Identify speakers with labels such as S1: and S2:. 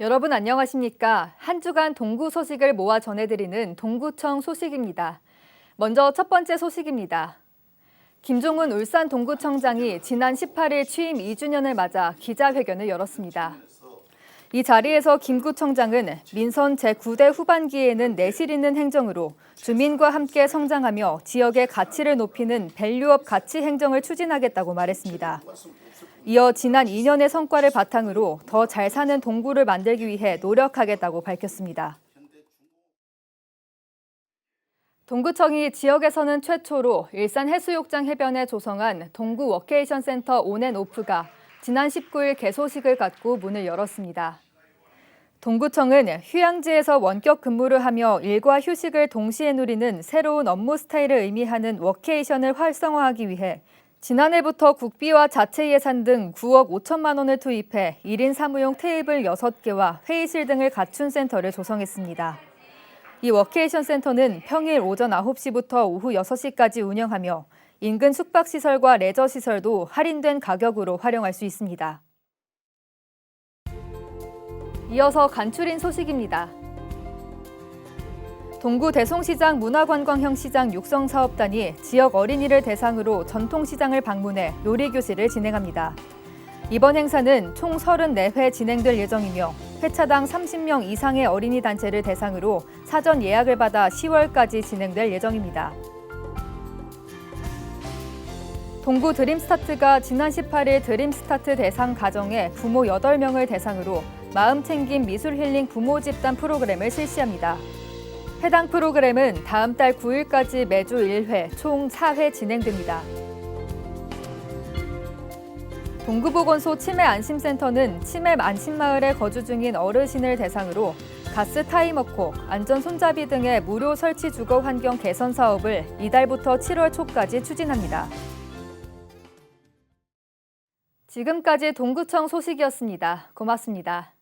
S1: 여러분 안녕하십니까? 한 주간 동구 소식을 모아 전해드리는 동구청 소식입니다. 먼저 첫 번째 소식입니다. 김종훈 울산 동구청장이 지난 18일 취임 2주년을 맞아 기자회견을 열었습니다. 이 자리에서 김 구청장은 민선 제9대 후반기에는 내실 있는 행정으로 주민과 함께 성장하며 지역의 가치를 높이는 밸류업 가치 행정을 추진하겠다고 말했습니다. 이어 지난 2년의 성과를 바탕으로 더 잘 사는 동구를 만들기 위해 노력하겠다고 밝혔습니다. 동구청이 지역에서는 최초로 일산 해수욕장 해변에 조성한 동구 워케이션 센터 온앤오프가 지난 19일 개소식을 갖고 문을 열었습니다. 동구청은 휴양지에서 원격 근무를 하며 일과 휴식을 동시에 누리는 새로운 업무 스타일을 의미하는 워케이션을 활성화하기 위해 지난해부터 국비와 자체 예산 등 9억 5천만 원을 투입해 1인 사무용 테이블 6개와 회의실 등을 갖춘 센터를 조성했습니다. 이 워케이션 센터는 평일 오전 9시부터 오후 6시까지 운영하며 인근 숙박시설과 레저시설도 할인된 가격으로 활용할 수 있습니다. 이어서 간추린 소식입니다. 동구 대송시장 문화관광형 시장 육성사업단이 지역 어린이를 대상으로 전통시장을 방문해 요리교실을 진행합니다. 이번 행사는 총 34회 진행될 예정이며 회차당 30명 이상의 어린이 단체를 대상으로 사전 예약을 받아 10월까지 진행될 예정입니다. 동구 드림스타트가 지난 18일 드림스타트 대상 가정의 부모 8명을 대상으로 마음 챙김 미술 힐링 부모 집단 프로그램을 실시합니다. 해당 프로그램은 다음 달 9일까지 매주 1회, 총 4회 진행됩니다. 동구보건소 치매안심센터는 치매 안심마을에 거주 중인 어르신을 대상으로 가스 타이머콕, 안전 손잡이 등의 무료 설치 주거 환경 개선 사업을 이달부터 7월 초까지 추진합니다. 지금까지 동구청 소식이었습니다. 고맙습니다.